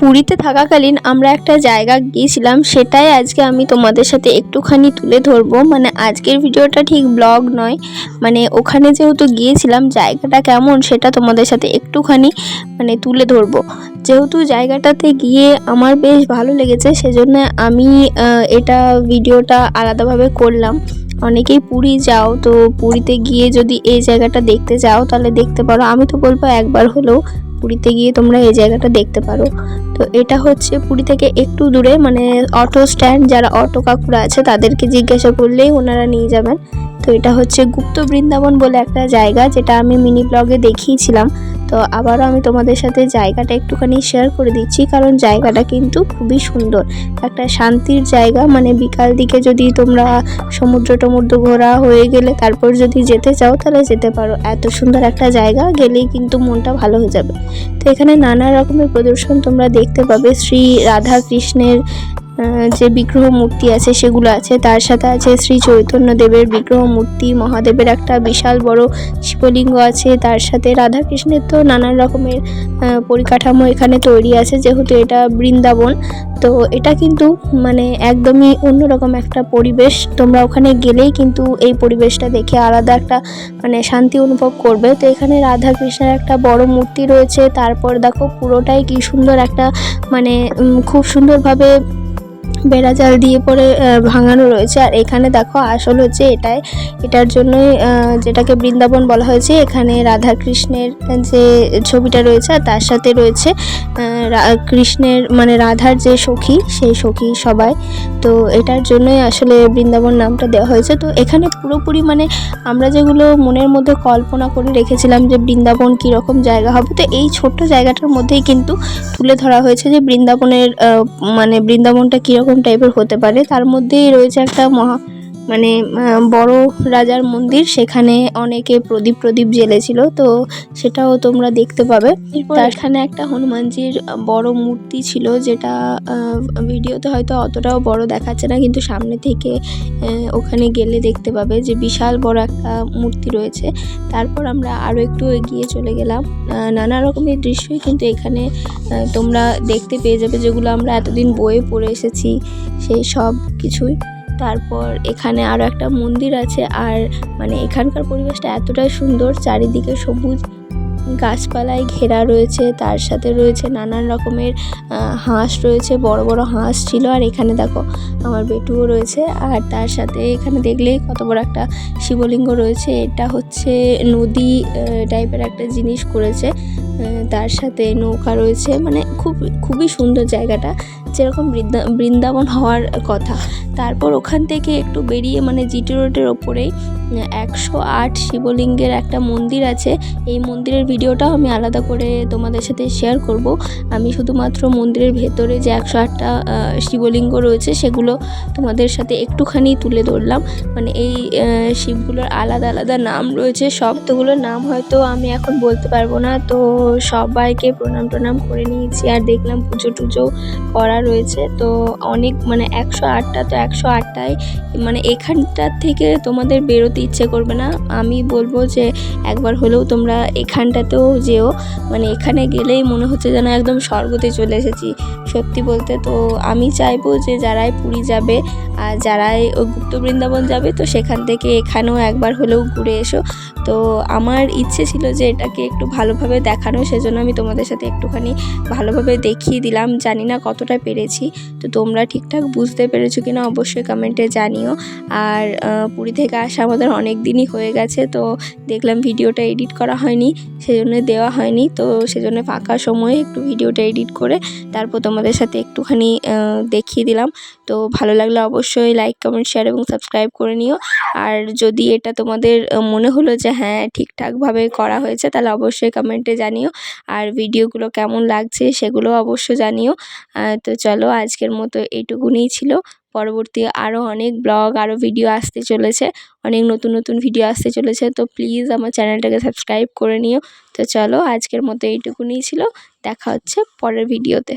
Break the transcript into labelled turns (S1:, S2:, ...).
S1: পুরীতে থাকাকালীন আমরা একটা জায়গা গিয়েছিলাম, সেটাই আজকে আমি তোমাদের সাথে একটুখানি তুলে ধরবো। মানে আজকের ভিডিওটা ঠিক ব্লগ নয় মানে ওখানে যেহেতু গিয়েছিলাম, জায়গাটা কেমন সেটা তোমাদের সাথে একটুখানি মানে তুলে ধরবো। যেহেতু জায়গাটাতে গিয়ে আমার বেশ ভালো লেগেছে, সেজন্য আমি এটা ভিডিওটা আলাদাভাবে করলাম। অনেকেই পুরী যাও, তো পুরীতে গিয়ে যদি এই জায়গাটা দেখতে যাও, তাহলে দেখতে পারো। আমি তো বলব একবার হলেও পুরীতে গিয়ে তোমরা এই জায়গাটা দেখতে পারো। তো এটা হচ্ছে পুরী থেকে একটু দূরে মানে অটো স্ট্যান্ড, যারা অটো কাকুরা আছে তাদেরকে জিজ্ঞাসা করলেই ওনারা নিয়ে যাবেন। তো এটা হচ্ছে গুপ্ত বৃন্দাবন বলে একটা জায়গা, যেটা আমি মিনি ব্লগে দেখিয়েছিলাম। তো আবারও আমি তোমাদের সাথে জায়গাটা একটুখানি শেয়ার করে দিচ্ছি, কারণ জায়গাটা কিন্তু খুবই সুন্দর। একটা শান্তির জায়গা মানে বিকাল দিকে যদি তোমরা সমুদ্র টমুদ্র ঘোরা হয়ে গেলে তারপর যদি যেতে চাও, তাহলে যেতে পারো। এত সুন্দর একটা জায়গা, গেলেই কিন্তু মনটা ভালো হয়ে যাবে। তো এখানে নানা রকমের প্রদর্শন তোমরা দেখতে পাবে। শ্রী রাধা কৃষ্ণের যে বিগ্রহ মূর্তি আছে, সেগুলো আছে। তার সাথে আছে শ্রী চৈতন্য দেবের বিগ্রহ মূর্তি, মহাদেবের একটা বিশাল বড় শিবলিঙ্গ আছে। তার সাথে রাধা কৃষ্ণের তো নানান রকমের পরিকাঠামো এখানে তৈরি আছে, যেহেতু এটা বৃন্দাবন। তো এটা কিন্তু মানে একদমই অন্যরকম একটা পরিবেশ। তোমরা ওখানে গেলেই কিন্তু এই পরিবেশটা দেখে আলাদা একটা মানে শান্তি অনুভব করবে। তো এখানে রাধা কৃষ্ণের একটা বড় মূর্তি রয়েছে। তারপর দেখো পুরোটাই কি সুন্দর একটা মানে খুব সুন্দরভাবে বেড়া জাল দিয়ে পরে ভাঙানো রয়েছে। আর এখানে দেখো, আসল হচ্ছে এটাই। এটার জন্যই যেটাকে বৃন্দাবন বলা হয়েছে, এখানে রাধা কৃষ্ণের যে ছবিটা রয়েছে, আর তার সাথে রয়েছে কৃষ্ণের মানে রাধার যে সখী, সেই সখী সবাই। তো এটার জন্যই আসলে বৃন্দাবন নামটা দেওয়া হয়েছে। তো এখানে পুরোপুরি মানে আমরা যেগুলো মনের মধ্যে কল্পনা করে রেখেছিলাম যে বৃন্দাবন কীরকম জায়গা হবে, তো এই ছোট্ট জায়গাটার মধ্যেই কিন্তু তুলে ধরা হয়েছে যে বৃন্দাবনের মানে বৃন্দাবনটা কীরকম টাইপের হতে পারে। তার মধ্যেই রয়েছে একটা মহা মানে বড় রাজার মন্দির সেখানে অনেকে প্রদীপ প্রদীপ জ্বেলেছিল তো সেটাও তোমরা দেখতে পাবে। এখানে একটা হনুমানজির বড় মূর্তি ছিল যেটা ভিডিওতে হয়তো অতটাও বড় দেখাচ্ছে না কিন্তু সামনে থেকে ওখানে গেলে দেখতে পাবে যে বিশাল বড় একটা মূর্তি রয়েছে। তারপর আমরা আরও একটু এগিয়ে চলে গেলাম। নানা রকমের দৃশ্যই কিন্তু এখানে তোমরা দেখতে পেয়ে যাবে যেগুলো আমরা এতদিন বইয়ে পড়ে এসেছি সেই সব কিছুই। তারপর এখানে আরও একটা মন্দির আছে আর মানে এখানকার পরিবেশটা এতটাই সুন্দর, চারিদিকে সবুজ গাছপালায় ঘেরা রয়েছে, তার সাথে রয়েছে নানান রকমের হাঁস রয়েছে, বড় বড় হাঁস ছিল আর এখানে দেখো আমার বেটুও রয়েছে আর তার সাথে এখানে দেখলেই কত বড় একটা শিবলিঙ্গ রয়েছে, এটা হচ্ছে নদী টাইপের একটা জিনিস করেছে। তার সাথে নৌকা রয়েছে। মানে খুব, খুবই সুন্দর জায়গাটা। যেরকম বৃন্দা, বৃন্দাবন হওয়ার কথা। তারপর ওখান থেকে একটু বেরিয়ে মানে জিটি রোডের ওপরেই একশো আট শিবলিঙ্গের একটা মন্দির আছে। এই মন্দিরের ভিডিওটাও আমি আলাদা করে তোমাদের সাথে শেয়ার করব। আমি শুধুমাত্র মন্দিরের ভেতরে যে একশো আটটা শিবলিঙ্গ রয়েছে, সেগুলো তোমাদের সাথে একটুখানি তুলে ধরলাম। মানে এই শিবগুলোর আলাদা আলাদা নাম রয়েছে। সবগুলোর নাম হয়তো আমি এখন বলতে পারব না। তো সবাইকে প্রণাম টনাম করে নিয়েছি। আর দেখলাম পুজো টুজো করা রয়েছে। তো অনেক মানে একশো আটটা তো একশো আটটায় মানে এখানটার থেকে তোমাদের বেরোতে ইচ্ছে করবে না। আমি বলব যে একবার হলেও তোমরা এখানটাতেও যেও। মানে এখানে গেলেই মনে হচ্ছে যেন একদম স্বর্গতে চলে এসেছি। সত্যি বলতে তো আমি চাইব যে যারাই পুরী যাবে আর যারাই গুপ্ত বৃন্দাবন যাবে, তো সেখান থেকে এখানেও একবার হলেও ঘুরে এসো। তো আমার ইচ্ছে ছিল যে এটাকে একটু ভালোভাবে দেখানো, সেজন্য আমি তোমাদের সাথে একটুখানি ভালোভাবে দেখিয়ে দিলাম। জানি না কতটা পেরেছি। তো তোমরা ঠিকঠাক বুঝতে পেরেছ কিনা অবশ্যই কমেন্টে জানিও। আর পুরী থেকে আসা আমাদের অনেক দিনই হয়ে গেছে, তো দেখলাম ভিডিওটা এডিট করা হয়নি, সেজন্য দেওয়া হয়নি, তো সেজন্য ফাঁকা সময়ে একটু ভিডিওটা এডিট করে তারপর তোমাদের সাথে একটুখানি দেখিয়ে দিলাম। তো ভালো লাগলে অবশ্যই লাইক, কমেন্ট, শেয়ার এবং সাবস্ক্রাইব করে নিও। আর যদি এটা তোমাদের মনে হলো যে হ্যাঁ ঠিকঠাকভাবে করা হয়েছে, তাহলে অবশ্যই কমেন্টে জানিও। আর ভিডিওগুলো কেমন লাগছে, সেগুলো অবশ্য জানিও। তো চলো আজকের মতো এইটুকুনিই ছিল। পরবর্তী আরও অনেক ব্লগ আরও ভিডিও আসতে চলেছে। অনেক নতুন নতুন ভিডিও আসতে চলেছে। তো প্লিজ আমার চ্যানেলটাকে সাবস্ক্রাইব করে নিও। তো চলো আজকের মতো এইটুকুনিই ছিল। দেখা হচ্ছে পরের ভিডিওতে